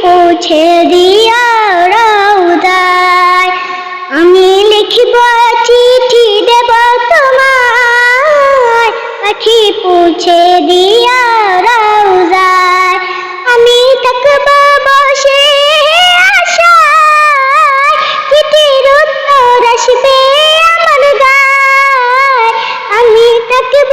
পৌঁছে দিয়া রৌদায় আমি লিখিব চিঠি দেব তোমায়। পাখি পৌঁছে দিয়া রৌদায় আমি থাকব বসে চিঠির উত্তর আসবে আমার গায়। আমি থাকব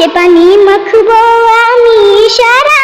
সে পানি মাখবো আমি সারা